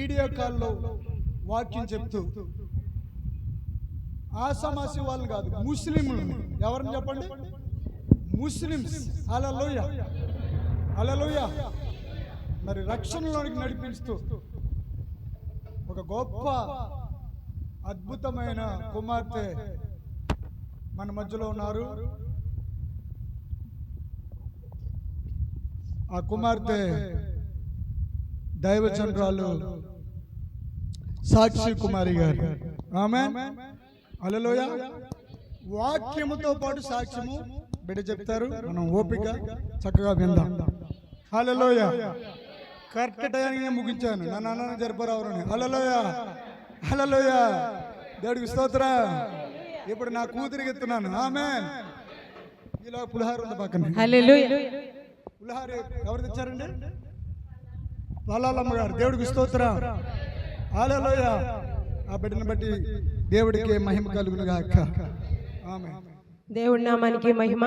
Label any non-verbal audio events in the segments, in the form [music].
Video కాల్లో వాక్యం చెప్తూ ఆసామాసి వాళ్ళు కాదు ముస్లింలు. ఎవరిని చెప్పండి? ముస్లిమ్స్. అలలోయ అలలోయ మరి రక్షణలోనికి నడిపిస్తూ ఒక గొప్ప అద్భుతమైన కుమార్తె మన మధ్యలో ఉన్నారు. ఆ కుమార్తె దైవచంద్రాలు సాక్షి కుమారి గారు. ఆమె అలలోయ వాక్యముతో పాటు సాక్ష్యము బిడ్డ చెప్తారు. మనం ఓపిక చక్కగా విందాం. హలలోయ కరెక్ట్ టైంకి నేను ముగించాను. నా నాన్న జరపరావురని. హలలోయ హలలోయ దేవుడికి స్తోత్ర. ఇప్పుడు నా కూతురికి ఎత్తున్నాను. ఆమె ఇలా పులిహార ఉంది పక్కన. పులిహార ఎవరు తెచ్చారండి? లాలమ్మ గారు దేవుడికి స్తోత్ర. ఆలలోయ ఆ బిడ్డను బట్టి దేవుడికి మహిమ కలుగును గాక. ఆమె దేవుడి నామానికి మహిమ.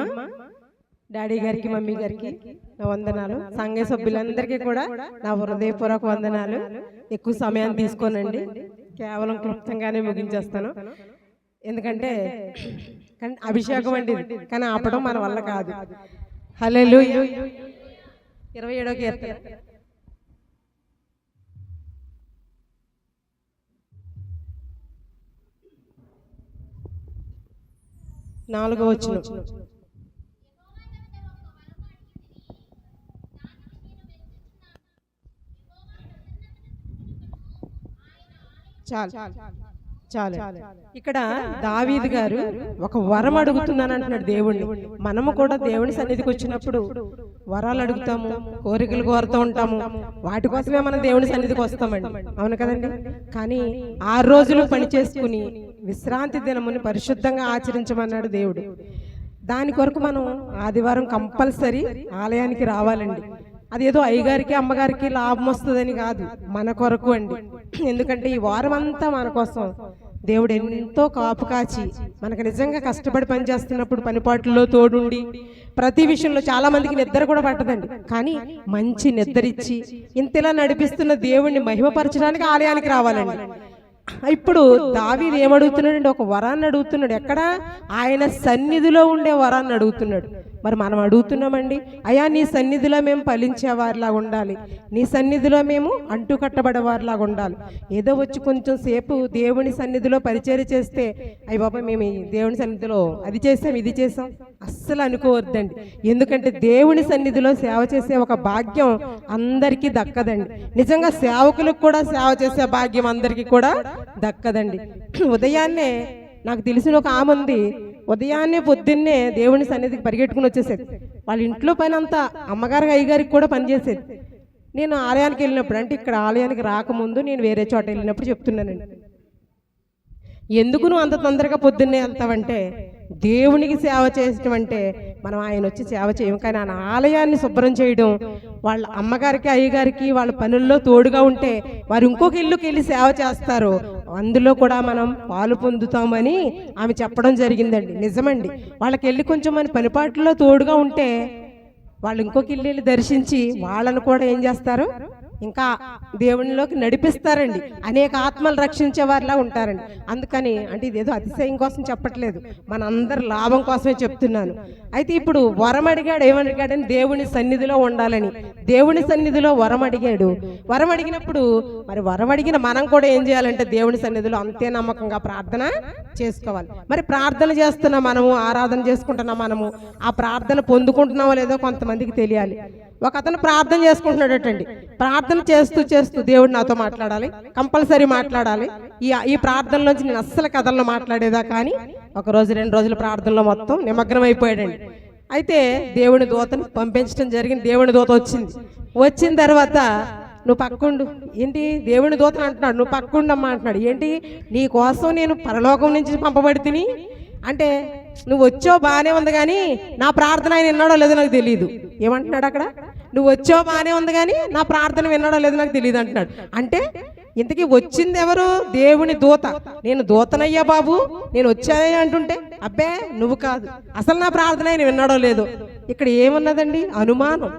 డాడీ గారికి మమ్మీ గారికి నా వందనాలు. సంఘ సభ్యులందరికీ కూడా నా హృదయపూర్వక వందనాలు. ఎక్కువ సమయాన్ని తీసుకోనండి. కేవలం క్లుప్తంగానే ముగించేస్తాను. ఎందుకంటే కానీ అభిషేకం అండి కానీ ఆపడం మన వల్ల కాదు. హలో ఇరవై ఏడో కీర్తన. నాలుగో వచ్చిన చాలు. చాలు. ఇక్కడ దావీద్ గారు ఒక వరం అడుగుతున్నాను అంటున్నాడు దేవుణ్ణి. మనము కూడా దేవుని సన్నిధికి వచ్చినప్పుడు వరాలు అడుగుతాము కోరికలు కోరుతూ ఉంటాము. వాటి కోసమే మనం దేవుని సన్నిధికి వస్తామండి. అవును కదండి? కానీ ఆరు రోజులు పని చేసుకుని విశ్రాంతి దినముని పరిశుద్ధంగా ఆచరించమన్నాడు దేవుడు. దాని కొరకు మనం ఆదివారం కంపల్సరీ ఆలయానికి రావాలండి. అదేదో అయ్యగారికి అమ్మగారికి లాభం వస్తుందని కాదు. మన కొరకు అండి. [clears throat] ఎందుకంటే ఈ వారం అంతా మన కోసం దేవుడు ఎంతో కాపు కాచి మనకు నిజంగా కష్టపడి పనిచేస్తున్నప్పుడు పనిపాట్లలో తోడుండి ప్రతి విషయంలో చాలా మందికి నిద్ర కూడా పట్టదండి. కానీ మంచి నిద్రిచ్చి ఇంతలా నడిపిస్తున్న దేవుణ్ణి మహిమపరచడానికి ఆలయానికి రావాలండి. ఇప్పుడు దావీదు ఏమడుగుతున్నాడండి? ఒక వరాన్ని అడుగుతున్నాడు. ఎక్కడ? ఆయన సన్నిధిలో ఉండే వరాన్ని అడుగుతున్నాడు. మరి మనం అడుగుతున్నామండి అయ్యా నీ సన్నిధిలో మేము ఫలించేవారిలా ఉండాలి. నీ సన్నిధిలో మేము అంటు కట్టబడేవారిలాగా ఉండాలి. ఏదో వచ్చి కొంచెం సేపు దేవుని సన్నిధిలో పరిచయం చేస్తే అయ్య బాబా మేము ఈ దేవుని సన్నిధిలో అది చేసాం ఇది చేసాం. అస్సలు అనుకోవద్దండి. ఎందుకంటే దేవుని సన్నిధిలో సేవ చేసే ఒక భాగ్యం అందరికీ దక్కదండి. నిజంగా సేవకులకు కూడా సేవ చేసే భాగ్యం అందరికీ కూడా దక్కదండి. ఉదయాన్నే నాకు తెలిసిన ఒక ఆమె ఉంది. ఉదయాన్నే పొద్దున్నే దేవుని సన్నిధికి పరిగెట్టుకుని వచ్చేసేది. వాళ్ళ ఇంట్లో పైన అంతా అమ్మగారు అయ్యగారికి కూడా పనిచేసేది నేను ఆలయానికి వెళ్ళినప్పుడు అంటే ఇక్కడ ఆలయానికి రాకముందు నేను వేరే చోట వెళ్ళినప్పుడు చెప్తున్నానండి. ఎందుకు నువ్వు అంత తొందరగా పొద్దున్నే వెళ్తావంటే దేవునికి సేవ చేయటం అంటే మనం ఆయన వచ్చి సేవ చేయం కానీ ఆయన ఆలయాన్ని శుభ్రం చేయడం వాళ్ళ అమ్మగారికి అయ్యగారికి వాళ్ళ పనుల్లో తోడుగా ఉంటే వారు ఇంకొక ఇల్లుకి వెళ్ళి సేవ చేస్తారు. అందులో కూడా మనం పాలు పొందుతామని ఆమె చెప్పడం జరిగిందండి. నిజమండి. వాళ్ళకి వెళ్ళి కొంచెం మన పనిపాట్లలో తోడుగా ఉంటే వాళ్ళు ఇంకొక ఇల్లు వెళ్ళి దర్శించి వాళ్ళను కూడా ఏం చేస్తారు? ఇంకా దేవునిలోకి నడిపిస్తారండి. అనేక ఆత్మలు రక్షించే వారిలా ఉంటారండి. అందుకని అంటే ఇదేదో అతిశయం కోసం చెప్పట్లేదు. మనందరి లాభం కోసమే చెప్తున్నాను. అయితే ఇప్పుడు వరం అడిగాడు ఏమడిగాడని దేవుని సన్నిధిలో ఉండాలని. దేవుని సన్నిధిలో వరం అడిగాడు. వరం అడిగినప్పుడు మరి వరం అడిగిన మనం కూడా ఏం చేయాలంటే దేవుని సన్నిధిలో అంతే నమ్మకంగా ప్రార్థన చేసుకోవాలి. మరి ప్రార్థన చేస్తున్న మనము ఆరాధన చేసుకుంటున్న మనము ఆ ప్రార్థన పొందుకుంటున్నామో లేదో కొంతమందికి తెలియాలి. ఒక అతను ప్రార్థన చేసుకుంటున్నాడటండి. ప్రార్థన చేస్తూ చేస్తూ దేవుడు నాతో మాట్లాడాలి. కంపల్సరీ మాట్లాడాలి. ఈ ఈ ప్రార్థనలోంచి నేను అస్సలు కథల్లో మాట్లాడేదా కానీ ఒక రోజు రెండు రోజుల ప్రార్థనలో మొత్తం నిమగ్నం అయిపోయాడండి. అయితే దేవుని దూతను పంపించడం జరిగింది. దేవుని దూత వచ్చింది. వచ్చిన తర్వాత నువ్వు పక్కుండు. ఏంటి? దేవుని దూతను అంటున్నాడు. నువ్వు పక్కుండమ్మా అంటున్నాడు. ఏంటి? నీ కోసం నేను పరలోకం నుంచి పంపబడి తిని అంటే నువ్వు వచ్చావు బాగానే ఉంది కానీ నా ప్రార్థన ఆయన విన్నాడో లేదో నాకు తెలియదు ఏమంటున్నాడు అక్కడ? నువ్వు వచ్చావు బాగానే ఉంది కానీ నా ప్రార్థన విన్నాడో లేదో నాకు తెలియదు అంటున్నాడు. అంటే ఇంతకీ వచ్చింది ఎవరు? దేవుని దూత. నేను దూతనయ్యా బాబు నేను వచ్చానయ్యా అంటుంటే అబ్బే నువ్వు కాదు. అసలు నా ప్రార్థన ఆయన విన్నాడో లేదో. ఇక్కడ ఏమున్నదండి? అనుమానం.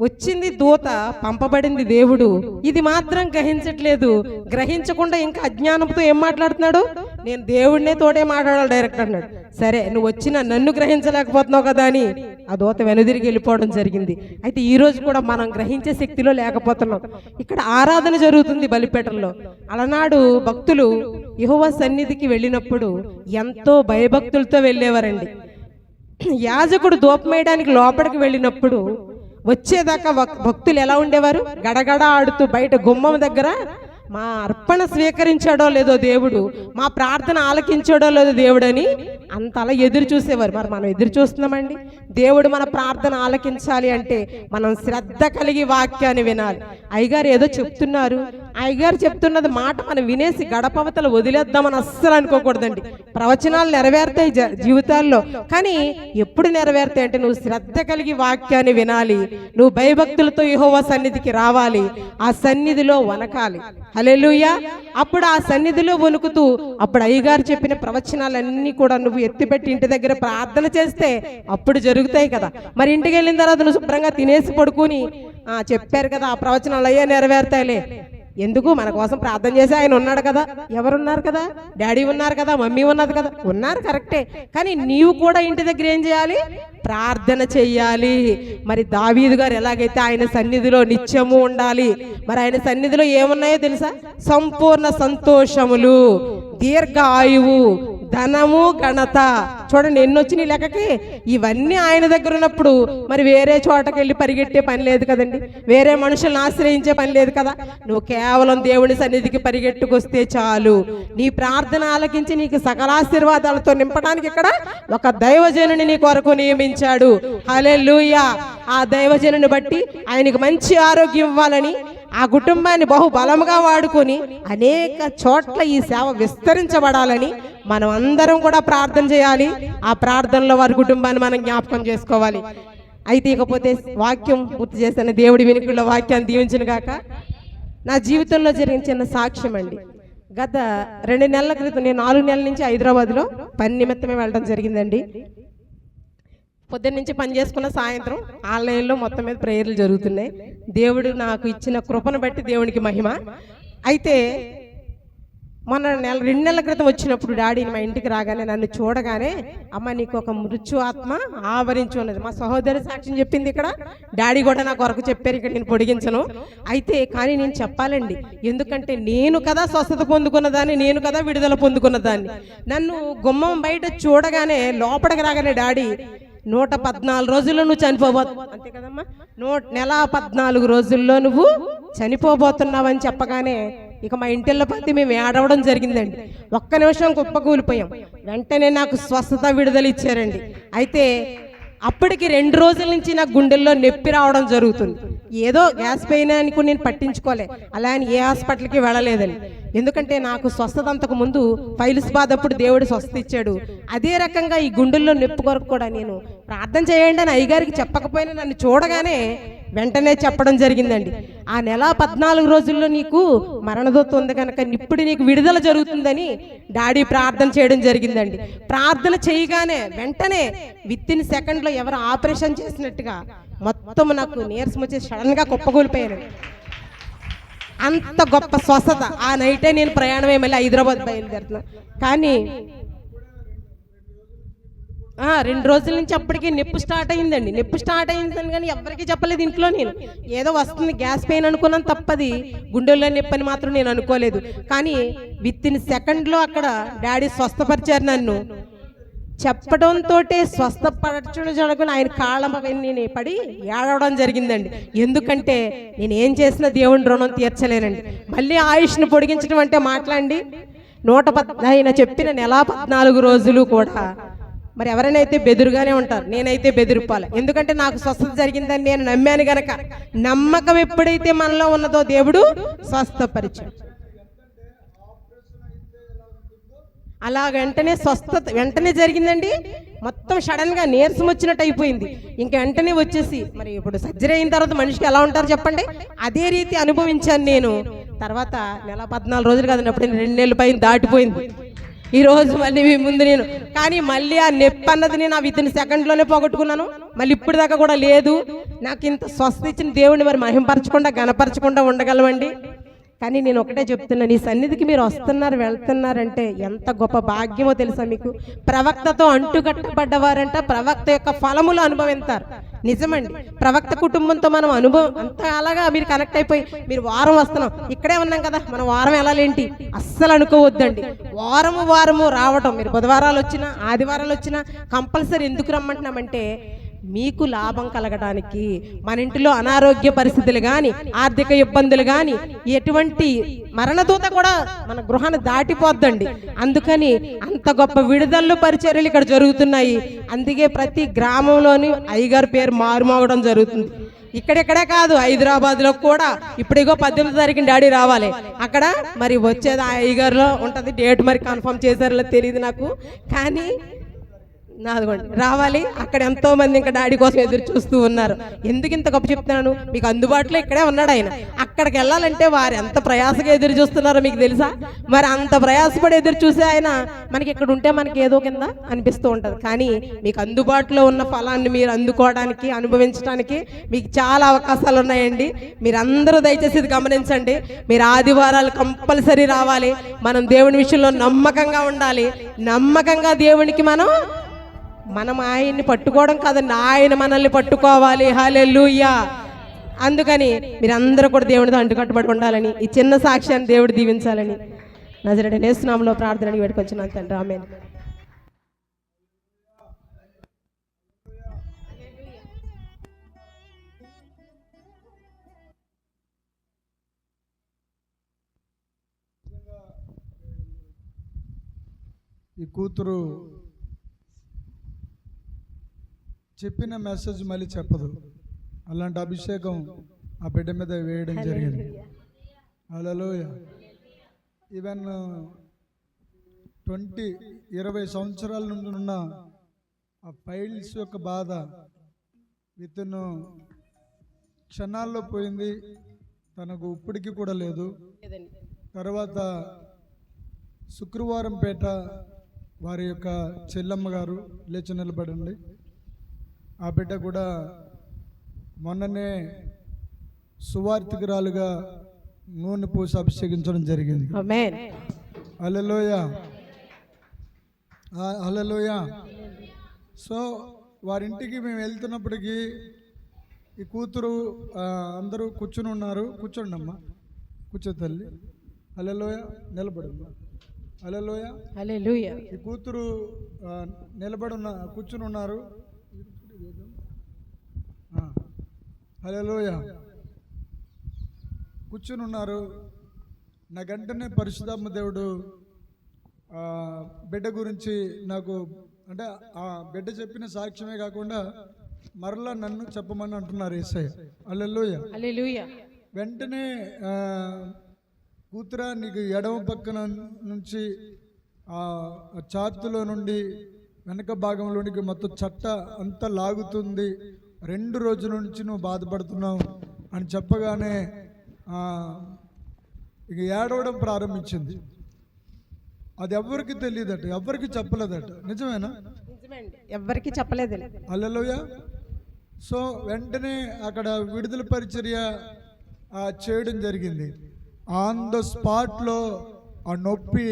వచ్చింది దూత పంపబడింది దేవుడు. ఇది మాత్రం గ్రహించట్లేదు. గ్రహించకుండా ఇంకా అజ్ఞానంతో ఏం మాట్లాడుతున్నాడు? నేను దేవుడినే తోటే మాట్లాడాలి డైరెక్ట్ అన్నాడు. సరే నువ్వు వచ్చిన నన్ను గ్రహించలేకపోతున్నావు కదా అని ఆ దూత వెనుదిరిగి వెళ్ళిపోవడం జరిగింది. అయితే ఈ రోజు కూడా మనం గ్రహించే శక్తిలో లేకపోతున్నాం. ఇక్కడ ఆరాధన జరుగుతుంది బలిపేటల్లో అలనాడు భక్తులు యుహవ సన్నిధికి వెళ్ళినప్పుడు ఎంతో భయభక్తులతో వెళ్ళేవారండి. యాజకుడు దూపమేయడానికి లోపలికి వెళ్ళినప్పుడు వచ్చేదాకా భక్తులు ఎలా ఉండేవారు? గడగడ ఆడుతూ బయట గుమ్మం దగ్గర మా అర్పణ స్వీకరించాడో లేదో దేవుడు మా ప్రార్థన ఆలకించాడో లేదో దేవుడు అని అంత అలా ఎదురు చూసేవారు. మరి మనం ఎదురు చూస్తున్నామండి? దేవుడు మన ప్రార్థన ఆలకించాలి అంటే మనం శ్రద్ధ కలిగి వాక్యాన్ని వినాలి. అయ్యగారు ఏదో చెప్తున్నారు. అయ్యగారు చెప్తున్నది మాట మనం వినేసి గడపవతలు వదిలేద్దామని అస్సలు అనుకోకూడదండి. ప్రవచనాలు నెరవేరుతాయి జ- జీవితాల్లో. కానీ ఎప్పుడు నెరవేరుతాయి అంటే నువ్వు శ్రద్ధ కలిగి వాక్యాన్ని వినాలి. నువ్వు భయభక్తులతో యెహోవా సన్నిధికి రావాలి. ఆ సన్నిధిలో వనకాలి. హల్లెలూయా. అప్పుడు ఆ సన్నిధిలో వణుకుతూ అప్పుడు అయ్యగారు చెప్పిన ప్రవచనాలన్నీ కూడా నువ్వు ఎత్తిపెట్టి ఇంటి దగ్గర ప్రార్థన చేస్తే అప్పుడు జరుగుతాయి కదా. మరి ఇంటికి వెళ్ళిన తర్వాత నువ్వు శుభ్రంగా తినేసి పడుకుని ఆ చెప్పారు కదా ఆ ప్రవచనాలు అయ్యే నెరవేరుతాయిలే. ఎందుకు మన కోసం ప్రార్థన చేసి ఆయన ఉన్నాడు కదా? ఎవరున్నారు కదా? డాడీ ఉన్నారు కదా? మమ్మీ ఉన్నది కదా? ఉన్నారు కరెక్టే. కానీ నీవు కూడా ఇంటి దగ్గర ఏం చేయాలి? ప్రార్థన చెయ్యాలి. మరి దావీదు గారు ఎలాగైతే ఆయన సన్నిధిలో నిత్యము ఉండాలి మరి ఆయన సన్నిధిలో ఏమున్నాయో తెలుసా? సంపూర్ణ సంతోషములు దీర్ఘ ఆయువు ధనము ఘనత. చూడండి ఎన్ని వచ్చినాయి లెక్కకి? ఇవన్నీ ఆయన దగ్గర ఉన్నప్పుడు మరి వేరే చోటకి వెళ్ళి పరిగెట్టే పని లేదు కదండి. వేరే మనుషులను ఆశ్రయించే పని లేదు కదా. నువ్వు కేవలం దేవుని సన్నిధికి పరిగెట్టుకొస్తే చాలు. నీ ప్రార్థన ఆలకించి నీకు సకలాశీర్వాదాలతో నింపడానికి ఇక్కడ ఒక దైవజనుని నీ కొరకు నియమించాడు. హలే ఆ దైవజనుని బట్టి ఆయనకు మంచి ఆరోగ్యం ఇవ్వాలని ఆ కుటుంబాన్ని బహు వాడుకొని అనేక చోట్ల ఈ సేవ విస్తరించబడాలని మనం అందరం కూడా ప్రార్థన చేయాలి. ఆ ప్రార్థనలో వారి కుటుంబాన్ని మనం జ్ఞాపకం చేసుకోవాలి. అయితే ఇకపోతే వాక్యం పూర్తి చేసిన దేవుడి వెనుకల వాక్యాన్ని దీవించిన గాక. నా జీవితంలో జరిగిన చిన్న సాక్ష్యం అండి. గత రెండు నెలల క్రితం నేను నాలుగు నెలల నుంచి హైదరాబాద్లో పని నిమిత్తమే వెళ్ళడం జరిగిందండి. పొద్దున్న నుంచి పని చేసుకున్న సాయంత్రం ఆన్లైన్లో మొత్తం మీద ప్రేయర్లు జరుగుతున్నాయి. దేవుడు నాకు ఇచ్చిన కృపను బట్టి దేవునికి మహిమ. అయితే మొన్న నెల రెండు నెలల క్రితం వచ్చినప్పుడు డాడీని మా ఇంటికి రాగానే నన్ను చూడగానే అమ్మ నీకు ఒక మృత్యు ఆత్మ ఆవరించి ఉన్నది. మా సహోదరి సాక్ష్యం చెప్పింది ఇక్కడ. డాడీ కూడా నా కొరకు చెప్పారు ఇక్కడ నేను పొడిగించను. అయితే కానీ నేను చెప్పాలండి ఎందుకంటే నేను కదా స్వస్థత పొందుకున్నదాన్ని నేను కదా విడుదల పొందుకున్నదాన్ని. నన్ను గుమ్మం బయట చూడగానే లోపలికి రాగానే డాడీ నూట పద్నాలుగు రోజుల్లో నువ్వు చనిపోబో అంతే కదమ్మా. నూట నెల పద్నాలుగు రోజుల్లో నువ్వు చనిపోబోతున్నావని చెప్పగానే ఇక మా ఇంటిల్లో పత్తి మేము ఏడవడం జరిగిందండి. ఒక్క నిమిషం కుప్పకూలిపోయాం వెంటనే నాకు స్వస్థత విడుదల ఇచ్చారండి. అయితే అప్పటికి రెండు రోజుల నుంచి నాకు గుండెల్లో నొప్పి రావడం జరుగుతుంది. ఏదో గ్యాస్ పెయిన్ అనుకుని నేను పట్టించుకోలే. అలా అని ఏ హాస్పిటల్కి వెళ్ళలేదని ఎందుకంటే నాకు స్వస్థత అంతకు ముందు ఫైల్స్ బాధప్పుడు దేవుడు స్వస్థత ఇచ్చాడు. అదే రకంగా ఈ గుండెల్లో నొప్పి కొరకు కూడా నేను ప్రార్థన చేయండి అని అయ్యగారికి చెప్పకపోయినా నన్ను చూడగానే వెంటనే చెప్పడం జరిగిందండి. ఆ నెల పద్నాలుగు రోజుల్లో నీకు మరణదూత ఉంది కనుక ఇప్పుడు నీకు విడుదల జరుగుతుందని డాడీ ప్రార్థన చేయడం జరిగిందండి. ప్రార్థన చేయగానే వెంటనే విత్ ఇన్ సెకండ్లో ఎవరు ఆపరేషన్ చేసినట్టుగా మొత్తం నాకు నీరసం వచ్చి సడన్గా కుప్పకూలిపోయాను అంత గొప్ప స్వస్థత. ఆ నైటే నేను ప్రయాణమే మళ్ళీ హైదరాబాద్ బయలుదేరుతున్నాను కానీ రెండు రోజుల నుంచి అప్పటికి నొప్పి స్టార్ట్ అయిందండి. నొప్పి స్టార్ట్ అయిందని కానీ ఎవరికీ చెప్పలేదు ఇంట్లో నేను. ఏదో వస్తుంది గ్యాస్ పెయిన్ అనుకున్నాను తప్పది. గుండెల్లో నొప్పి అని మాత్రం నేను అనుకోలేదు. కానీ విత్ ఇన్ సెకండ్లో అక్కడ డాడీ స్వస్థపరిచారు నన్ను. చెప్పడంతో స్వస్థపరచడం జరగని ఆయన కాళ్ళ నేను పడి ఏడవడం జరిగిందండి. ఎందుకంటే నేను ఏం చేసినా దేవుని రుణం తీర్చలేనండి. మళ్ళీ ఆయుష్ను పొడిగించడం అంటే మాట్లాడి నూట పద్ ఆయన చెప్పిన నెల పద్నాలుగు రోజులు కూడా మరి ఎవరైనా బెదురుగానే ఉంటారు నేనైతే బెదిరిపాలి. ఎందుకంటే నాకు స్వస్థత జరిగిందని నేను నమ్మాను గనక నమ్మకం ఎప్పుడైతే మనలో ఉన్నదో దేవుడు స్వస్థపరిచాడు. అలా వెంటనే స్వస్థత వెంటనే జరిగిందండి. మొత్తం సడన్గా నీరసం వచ్చినట్టు అయిపోయింది. ఇంకా వెంటనే వచ్చేసి మరి ఇప్పుడు సర్జరీ అయిన తర్వాత మనిషికి ఎలా ఉంటారు చెప్పండి? అదే రీతి అనుభవించాను నేను. తర్వాత నెల పద్నాలుగు రోజులు కదండి రెండు నెలల పైన దాటిపోయింది. ఈరోజు మళ్ళీ మీ ముందు నేను. కానీ మళ్ళీ ఆ నొప్పి అన్నది నేను ఆ విత్ సెకండ్లోనే పోగొట్టుకున్నాను. మళ్ళీ ఇప్పుడు దాకా కూడా లేదు. నాకు ఇంత స్వస్థ ఇచ్చిన దేవుడిని మరి మహింపరచకుండా గనపరచకుండా ఉండగలమండి. కానీ నేను ఒకటే చెప్తున్నా నీ సన్నిధికి మీరు వస్తున్నారు వెళ్తున్నారంటే ఎంత గొప్ప భాగ్యమో తెలుసా మీకు? ప్రవక్తతో అంటుకట్టబడ్డవారంట ప్రవక్త యొక్క ఫలములు అనుభవిస్తారు నిజమండి ప్రవక్త కుటుంబంతో మనం అనుభవం అంత అలాగా మీరు కనెక్ట్ అయిపోయి మీరు వారం వస్తున్నాం ఇక్కడే ఉన్నాం కదా మనం వారం వెళ్ళాలేంటి? అస్సలు అనుకోవద్దండి. వారము వారము రావటం మీరు బుధవారాలు వచ్చినా ఆదివారాలు వచ్చినా కంపల్సరీ ఎందుకు రమ్మంటున్నామంటే మీకు లాభం కలగడానికి మన ఇంటిలో అనారోగ్య పరిస్థితులు కానీ ఆర్థిక ఇబ్బందులు కానీ ఎటువంటి మరణదూత కూడా మన గృహాన్ని దాటిపోద్దండి. అందుకని అంత గొప్ప విడుదల పరిచర్యలు ఇక్కడ జరుగుతున్నాయి. అందుకే ప్రతి గ్రామంలోని అయ్యగారి పేరు మారుమోగడం జరుగుతుంది. ఇక్కడెక్కడే కాదు హైదరాబాద్లో కూడా ఇప్పుడిగో పద్దెనిమిది తారీఖున డాడీ రావాలి. అక్కడ మరి వచ్చేది ఆ అయ్యగారిలో డేట్ మరి కన్ఫర్మ్ చేశారో తెలియదు నాకు. కానీ నాదిగోండి రావాలి. అక్కడ ఎంతో మంది ఇంకా డాడీ కోసం ఎదురు చూస్తూ ఉన్నారు. ఎందుకు ఇంత గొప్ప చెప్తున్నాను? మీకు అందుబాటులో ఇక్కడే ఉన్నాడు ఆయన. అక్కడికి వెళ్ళాలంటే వారు ఎంత ప్రయాసగా ఎదురు చూస్తున్నారో మీకు తెలుసా? మరి అంత ప్రయాసపడి ఎదురు చూసే ఆయన మనకి ఇక్కడ ఉంటే మనకి ఏదో కింద అనిపిస్తూ ఉంటది. కానీ మీకు అందుబాటులో ఉన్న ఫలాన్ని మీరు అందుకోవడానికి అనుభవించడానికి మీకు చాలా అవకాశాలు ఉన్నాయండి. మీరు అందరూ దయచేసి ఇది గమనించండి. మీరు ఆదివారాలు కంపల్సరీ రావాలి. మనం దేవుని విషయంలో నమ్మకంగా ఉండాలి. నమ్మకంగా దేవునికి మనం మనం ఆయన్ని పట్టుకోవడం కాదండి ఆయన మనల్ని పట్టుకోవాలి. హాలెల్లుయ్యా అందుకని మీరందరూ కూడా దేవుడితో అంటుకట్టుబడి ఉండాలని ఈ చిన్న సాక్ష్యాన్ని దేవుడు దీవించాలని. నజరడి నేస్తున్నాంలో ప్రార్థనని వేడుకొచ్చిన తండ్రి. ఆమె ఈ కూతురు చెప్పిన మెసేజ్ మళ్ళీ చెప్పదు. అలాంటి అభిషేకం ఆ బిడ్డ మీద వేయడం జరిగింది. అలలోయ ఈవెన్ ట్వంటీ ఇరవై సంవత్సరాల నుండి ఉన్న ఆ ఫైల్స్ యొక్క బాధ విత్ క్షణాల్లో పోయింది. తనకు ఇప్పటికీ కూడా లేదు. తర్వాత శుక్రవారం పేట వారి యొక్క చెల్లమ్మ గారు లేచి నిలబడండి. ఆ బిడ్డ కూడా మొన్ననే సువార్థికురాలుగా నూనె పూసి అభిషేకించడం జరిగింది. అలలోయ అలలోయ సో వారింటికి మేము వెళ్తున్నప్పటికీ ఈ కూతురు అందరూ కూర్చుని ఉన్నారు. కూర్చోండి అమ్మా. కూర్చో తల్లి. అలలోయ నిలబడమ్మా అలలోయ హల్లెలూయా ఈ కూతురు నిలబడి ఉన్న కూర్చుని ఉన్నారు. హలోయ కూర్చుని ఉన్నారు నా గంటనే పరిశుధాత్మ దేవుడు బిడ్డ గురించి నాకు అంటే ఆ బిడ్డ చెప్పిన సాక్ష్యమే కాకుండా మరలా నన్ను చెప్పమని అంటున్నారు ఏసయ్య అల్లెలోయ వెంటనే కూతురా నీకు ఎడమ పక్కన నుంచి ఆ చాతులో నుండి వెనక భాగంలోనికి మొత్తం చట్ట అంతా లాగుతుంది. రెండు రోజుల నుంచి నువ్వు బాధపడుతున్నావు అని చెప్పగానే ఇక ఏడవడం ప్రారంభించింది. అది ఎవరికి తెలియదట ఎవరికి చెప్పలేదట. నిజమేనా? ఎవ్వరికి చెప్పలేదు. అల్లెలోయ సో వెంటనే అక్కడ విడుదల పరిచర్య చేయడం జరిగింది. ఆన్ ద స్పాట్లో ఆ నొప్పి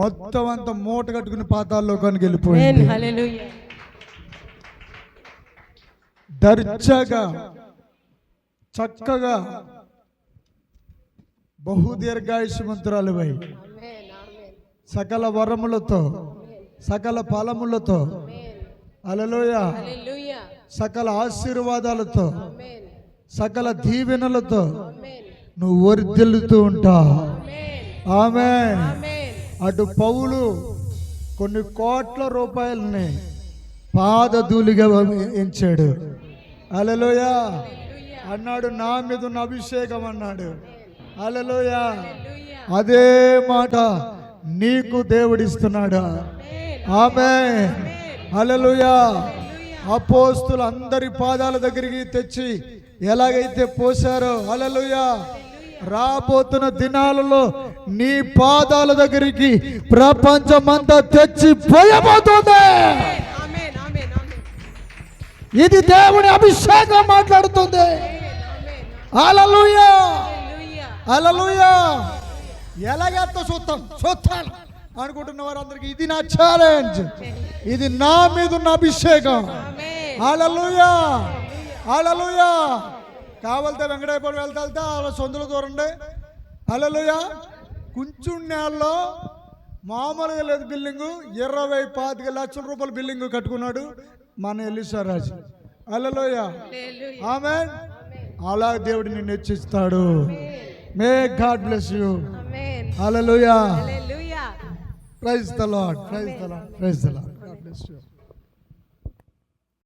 మొత్తం అంతా మూట కట్టుకుని పాతాల్లో కనుక వెళ్ళిపోయింది దర్జాగా చక్కగా బహుదీర్ఘాయుషమంతురాలువై సకల వరములతో సకల ఫలములతో అలలోయ. సకల ఆశీర్వాదాలతో సకల దీవెనలతో నువ్వు వర్ధిల్లుతూ ఉంటావు ఆమె అటు పౌలు కొన్ని కోట్ల రూపాయలని పాదధూలిగా ఎంచాడు. అలలోయ అన్నాడు నా మీద ఉన్న అభిషేకం అన్నాడు. అలలోయ అదే మాట నీకు దేవుడిస్తున్నాడు? ఆమె అలలుయా అపోస్తులు అందరి పాదాల దగ్గరికి తెచ్చి ఎలాగైతే పోసారో అలలుయా రాబోతున్న దినాలలో నీ పాదాల దగ్గరికి ప్రపంచమంతా తెచ్చి పోయబోతుంది. ఇది దేవుని అభిషేకం మాట్లాడుతుంది. అలలుయా అలలుయా ఎలాగేస్తో చూస్తాం చూస్తాను అనుకుంటున్న వారందరికి ఇది నా ఛాలెంజ్ ఇది నా మీద ఉన్న అభిషేకం. అలలుయా అలలుయా కావాలితే వెంకటేశ్వరం వెళ్తా వెళ్తే అలా సొందులు దూరండి. అలలుయా కొంచెం నేలలో మామూలుగా లేదు బిల్డింగు. ఇరవై పాతిక లక్షల రూపాయల బిల్డింగ్ కట్టుకున్నాడు. మన ఎల్లిసారాజు హల్లెలూయ. ఆమె అలా దేవుడు నిన్ను హెచ్చిస్తాడు. May God bless you. Hallelujah. Praise the Lord. Praise the Lord. Praise the Lord.